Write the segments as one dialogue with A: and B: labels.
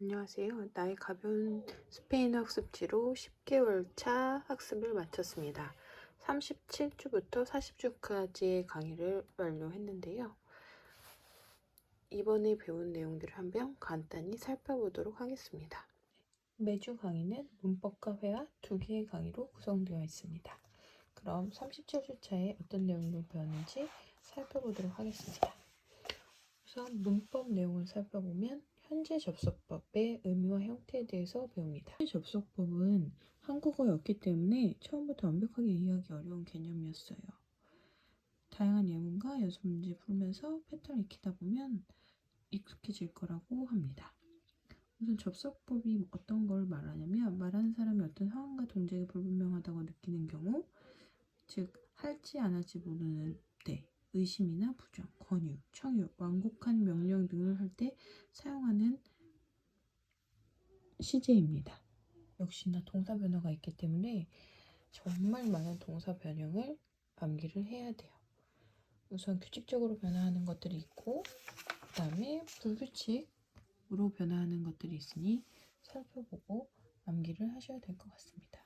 A: 안녕하세요. 나의 가벼운 스페인어 학습지로 10개월 차 학습을 마쳤습니다. 37주부터 40주까지의 강의를 완료했는데요. 이번에 배운 내용들을 한번 간단히 살펴보도록 하겠습니다. 매주 강의는 문법과 회화 두 개의 강의로 구성되어 있습니다. 그럼 37주차에 어떤 내용을 배웠는지 살펴보도록 하겠습니다. 우선 문법 내용을 살펴보면 현재 접속법의 의미와 형태에 대해서 배웁니다. 현재 접속법은 한국어였기 때문에 처음부터 완벽하게 이해하기 어려운 개념이었어요. 다양한 예문과 연습 문제 풀면서 패턴을 익히다 보면 익숙해질 거라고 합니다. 우선 접속법이 어떤 걸 말하냐면 말하는 사람이 어떤 상황과 동작이 불분명하다고 느끼는 경우 즉 할지 안 할지 모르는 때 의심이나 부정, 권유, 청유, 완곡한 명령 등을 할 때 사용하는 시제입니다. 역시나 동사 변화가 있기 때문에 정말 많은 동사 변형을 암기를 해야 돼요. 우선 규칙적으로 변화하는 것들이 있고 그 다음에 불규칙으로 변화하는 것들이 있으니 살펴보고 암기를 하셔야 될 것 같습니다.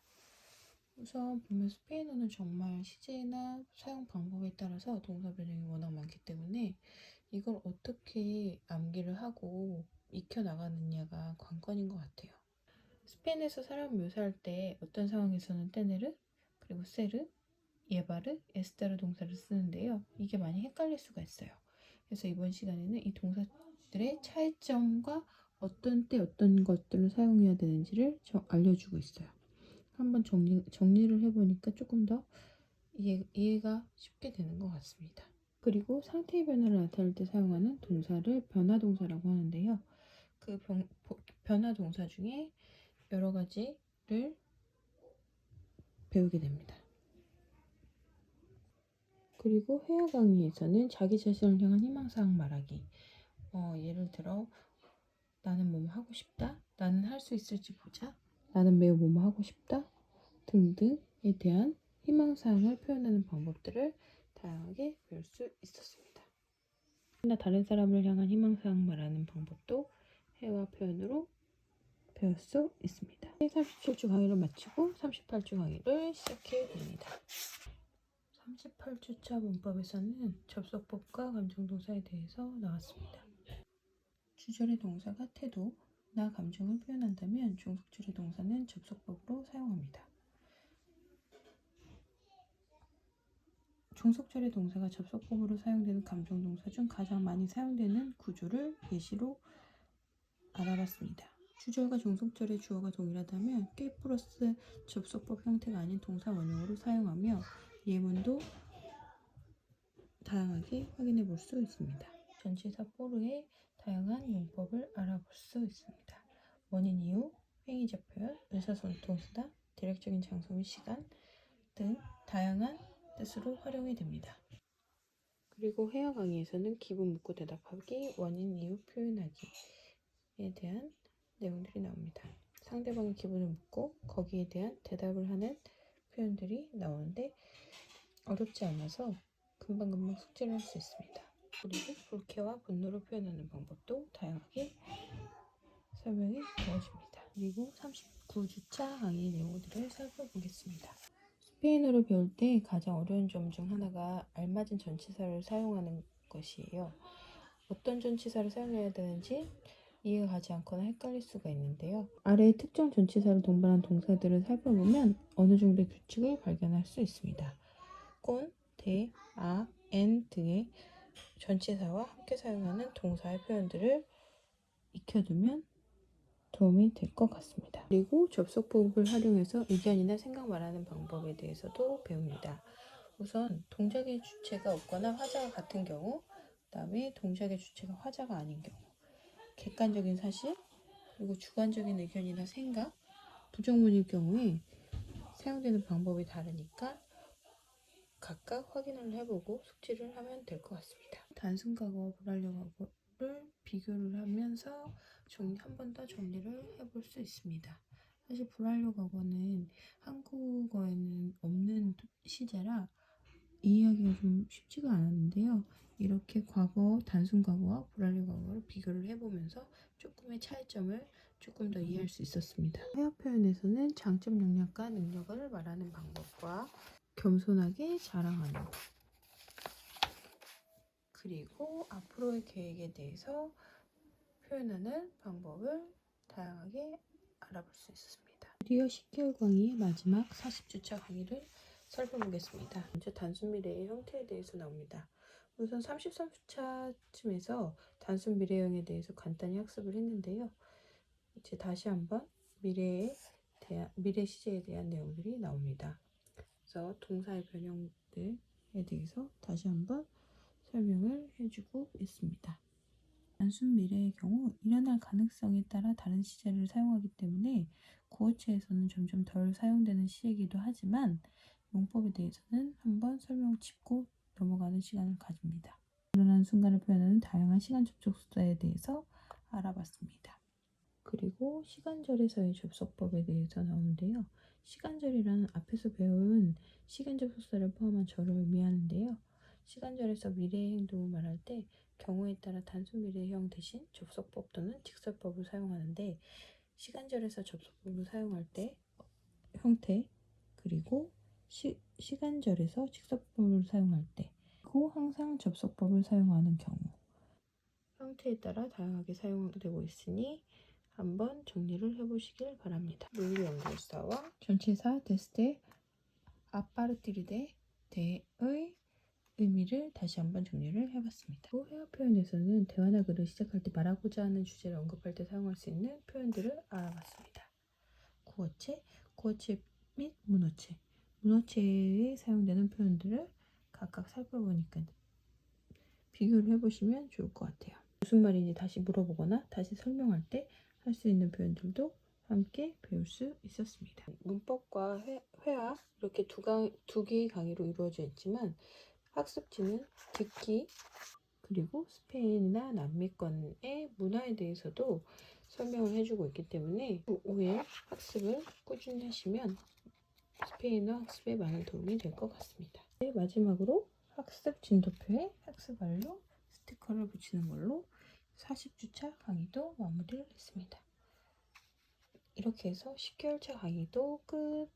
A: 우선 보면 스페인어는 정말 시제나 사용 방법에 따라서 동사 변형이 워낙 많기 때문에 이걸 어떻게 암기를 하고 익혀 나가느냐가 관건인 것 같아요. 스페인에서 사람 묘사할 때 어떤 상황에서는 테네르 그리고 세르, 예바르, 에스테르 동사를 쓰는데요. 이게 많이 헷갈릴 수가 있어요. 그래서 이번 시간에는 이 동사들의 차이점과 어떤 때 어떤 것들을 사용해야 되는지를 저 알려주고 있어요. 한번 정리, 정리를 해보니까 조금 더 이해, 이해가 쉽게 되는 것 같습니다. 그리고 상태의 변화를 나타낼 때 사용하는 동사를 변화 동사라고 하는데요. 그 변, 변화 동사 중에 여러 가지를 배우게 됩니다. 그리고 회화 강의에서는 자기 자신을 향한 희망사항 말하기. 어, 예를 들어 나는 뭐뭐 하고 싶다. 나는 할 수 있을지 보자. 나는 매우 뭐뭐 하고 싶다. 등등에 대한 희망사항을 표현하는 방법들을 다양하게 배울 수 있었습니다. 나 다른 사람을 향한 희망사항 말하는 방법도 회화 표현으로 배울 수 있습니다. 37주 강의를 마치고 38주 강의를 시작해 봅니다. 38주차 문법에서는 접속법과 감정동사에 대해서 나왔습니다. 주절의 동사가 태도, 나 감정을 표현한다면 종속절의 동사는 접속법으로 사용합니다. 종속절의 동사가 접속법으로 사용되는 감정 동사 중 가장 많이 사용되는 구조를 예시로 알아봤습니다. 주절과 종속절의 주어가 동일하다면 꽤 플러스 접속법 형태가 아닌 동사 원형으로 사용하며 예문도 다양하게 확인해 볼 수 있습니다. 전치사 포르의 다양한 용법을 알아볼 수 있습니다. 원인 이유, 행위적 표현, 의사소통수다, 대략적인 장소 및 시간 등 다양한 뜻으로 활용이 됩니다. 그리고 회화 강의에서는 기분 묻고 대답하기, 원인 이유 표현하기에 대한 내용들이 나옵니다. 상대방의 기분을 묻고 거기에 대한 대답을 하는 표현들이 나오는데 어렵지 않아서 금방금방 숙지를 할 수 있습니다. 그리고 불쾌와 분노를 표현하는 방법도 다양하게 설명이 되어집니다. 그리고 39주차 강의 내용들을 살펴보겠습니다. 스페인어를 배울 때 가장 어려운 점 중 하나가 알맞은 전치사를 사용하는 것이에요. 어떤 전치사를 사용해야 되는지 이해가 가지 않거나 헷갈릴 수가 있는데요. 아래의 특정 전치사를 동반한 동사들을 살펴보면 어느 정도의 규칙을 발견할 수 있습니다. 꼰, 대, 아, 엔 등의 전치사와 함께 사용하는 동사의 표현들을 익혀두면 도움이 될 것 같습니다. 그리고 접속법을 활용해서 의견이나 생각 말하는 방법에 대해서도 배웁니다. 우선 동작의 주체가 없거나 화자가 같은 경우, 그 다음에 동작의 주체가 화자가 아닌 경우, 객관적인 사실, 그리고 주관적인 의견이나 생각, 부정문일 경우에 사용되는 방법이 다르니까 각각 확인을 해보고 숙지를 하면 될 것 같습니다. 단순 과거와 불완료 과거를 비교를 하면서 정리 한 번 더 정리를 해볼 수 있습니다. 사실 과거는 한국어에는 없는 시제라 이해하기가 좀 쉽지가 않았는데요. 이렇게 과거, 단순 과거와 불완료 과거를 비교를 해보면서 조금의 차이점을 조금 더 이해할 수 있었습니다. 회화 표현에서는 장점, 역량과 능력을 말하는 방법과 겸손하게 자랑하는 것. 그리고 앞으로의 계획에 대해서 표현하는 방법을 다양하게 알아볼 수 있었습니다. 드디어 10개월 강의의 마지막 40주차 강의를 살펴보겠습니다. 먼저 단순 미래의 형태에 대해서 나옵니다. 우선 33주차쯤에서 단순 미래형에 대해서 간단히 학습을 했는데요. 이제 다시 한번 미래에 대한 미래 시제에 대한 내용들이 나옵니다. 그래서 동사의 변형들에 대해서 다시 한번 설명을 해주고 있습니다. 단순 미래의 경우 일어날 가능성에 따라 다른 시제를 사용하기 때문에 구어체에서는 점점 덜 사용되는 시이기도 하지만 용법에 대해서는 한번 설명을 짚고 넘어가는 시간을 가집니다. 일어나는 순간을 표현하는 다양한 시간 접촉 수단에 대해서 알아봤습니다. 그리고 시간절에서의 접속법에 대해서 나오는데요. 시간절이라는 앞에서 배운 시간 접속사를 포함한 절을 의미하는데요. 시간절에서 미래의 행동을 말할 때 경우에 따라 단순 미래형 대신 접속법 또는 직설법을 사용하는데 시간절에서 접속법을 사용할 때 형태 그리고 시, 시간절에서 직설법을 사용할 때 그리고 항상 접속법을 사용하는 경우 형태에 따라 다양하게 사용되고 있으니 한번 정리를 해보시길 바랍니다. 물리 연결사와 전체사 데스테 아파르티르데 대의 의미를 다시 한번 정리를 해봤습니다. 또 회화 표현에서는 대화나 글을 시작할 때 말하고자 하는 주제를 언급할 때 사용할 수 있는 표현들을 알아봤습니다. 구어체, 구어체 및 문어체, 문어체에 사용되는 표현들을 각각 살펴보니까 비교를 해보시면 좋을 것 같아요. 무슨 말인지 다시 물어보거나 다시 설명할 때 할 수 있는 표현들도 함께 배울 수 있었습니다. 문법과 회, 회화 이렇게 두, 강, 두 개의 강의로 이루어져 있지만 학습지는 듣기 그리고 스페인이나 남미권의 문화에 대해서도 설명을 해주고 있기 때문에 후에 학습을 꾸준히 하시면 스페인어 학습에 많은 도움이 될 것 같습니다. 네, 마지막으로 학습 진도표에 학습 완료 스티커를 붙이는 걸로 40주차 강의도 마무리를 했습니다. 이렇게 해서 10개월차 강의도 끝!